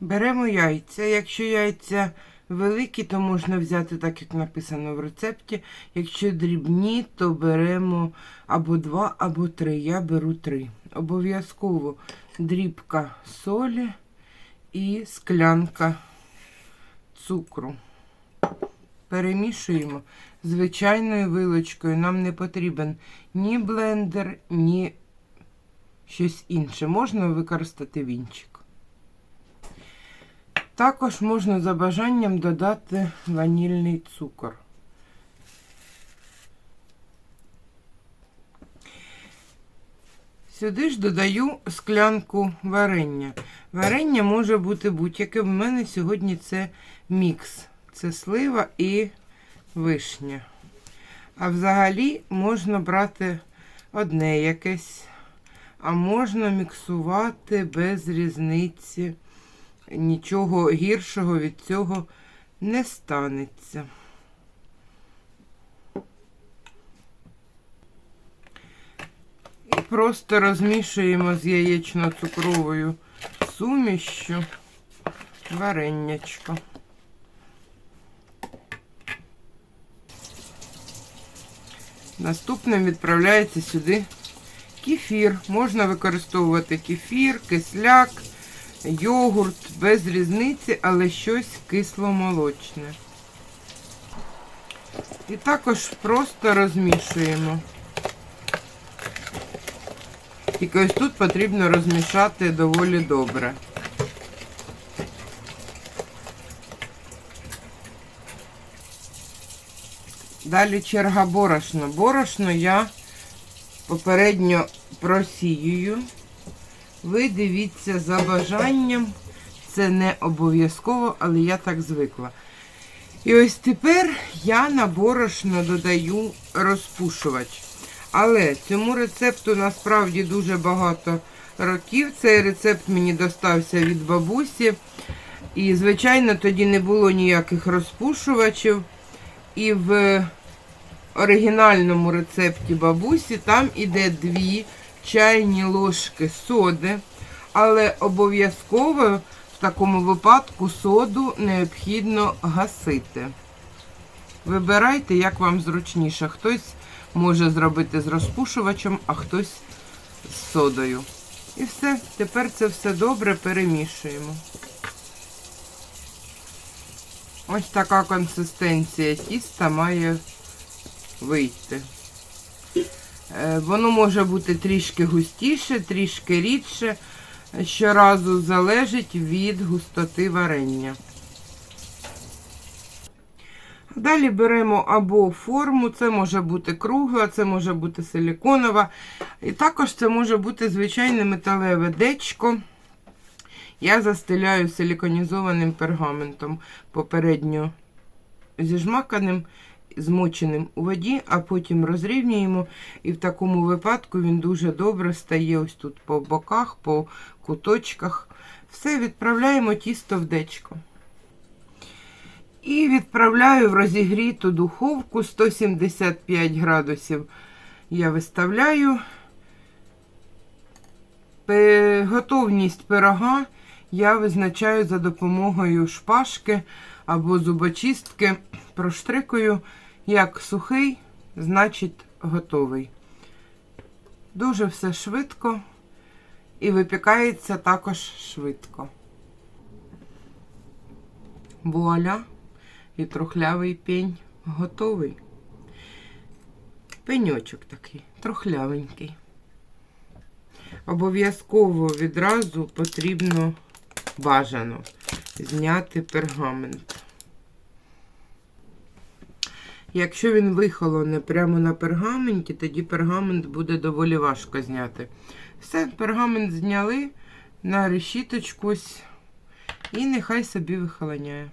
Беремо яйця. Якщо яйця великі, то можна взяти так, як написано в рецепті. Якщо дрібні, то беремо або два, або три. Я беру три. Обов'язково дрібка солі і склянка цукру. Перемішуємо звичайною вилочкою. Нам не потрібен ні блендер, ні щось інше. Можна використати вінчик. Також можна за бажанням додати ванільний цукор. Сюди ж додаю склянку варення. Варення може бути будь-яке. В мене сьогодні це мікс. Це слива і вишня. А взагалі можна брати одне якесь, а можна міксувати без різниці. Нічого гіршого від цього не станеться. І просто розмішуємо з яєчно-цукровою сумішю вареннячко. Наступним відправляється сюди кефір. Можна використовувати кефір, кисляк, йогурт, без різниці, але щось кисломолочне. І також просто розмішуємо. Тільки ось тут потрібно розмішати доволі добре. Далі черга борошна. Борошно я попередньо просіюю. Ви дивіться за бажанням. Це не обов'язково, але я так звикла. І ось тепер я на борошно додаю розпушувач. Але цьому рецепту насправді дуже багато років. Цей рецепт мені достався від бабусі. І, звичайно, тоді не було ніяких розпушувачів. І в оригінальному рецепті бабусі там іде дві чайні ложки соди. Але обов'язково в такому випадку соду необхідно гасити. Вибирайте, як вам зручніше. Хтось може зробити з розпушувачем, а хтось з содою. І все, тепер це все добре перемішуємо. Ось така консистенція тіста має вийти. Е, Воно може бути трішки густіше, трішки рідше. Щоразу залежить від густоти варення. Далі беремо або форму, це може бути кругла, це може бути силіконова. І також це може бути звичайне металеве дечко. Я застеляю силіконізованим пергаментом, попередньо зіжмаканим, змоченим у воді, а потім розрівнюємо. І в такому випадку він дуже добре стає ось тут по боках, по куточках. Все, відправляємо тісто в дечко. І відправляю в розігріту духовку 175 градусів. Я виставляю. Готовність пирога я визначаю за допомогою шпажки або зубочистки. Проштрикую, як сухий, значить готовий. Дуже все швидко і випікається також швидко. Вуаля! І трухлявий пень готовий. Пеньочок такий, трухлявенький. Обов'язково відразу потрібно бажано зняти пергамент. Якщо він вихолоне прямо на пергаменті, тоді пергамент буде доволі важко зняти. Все, пергамент зняли на решіточку і нехай собі вихолоняє.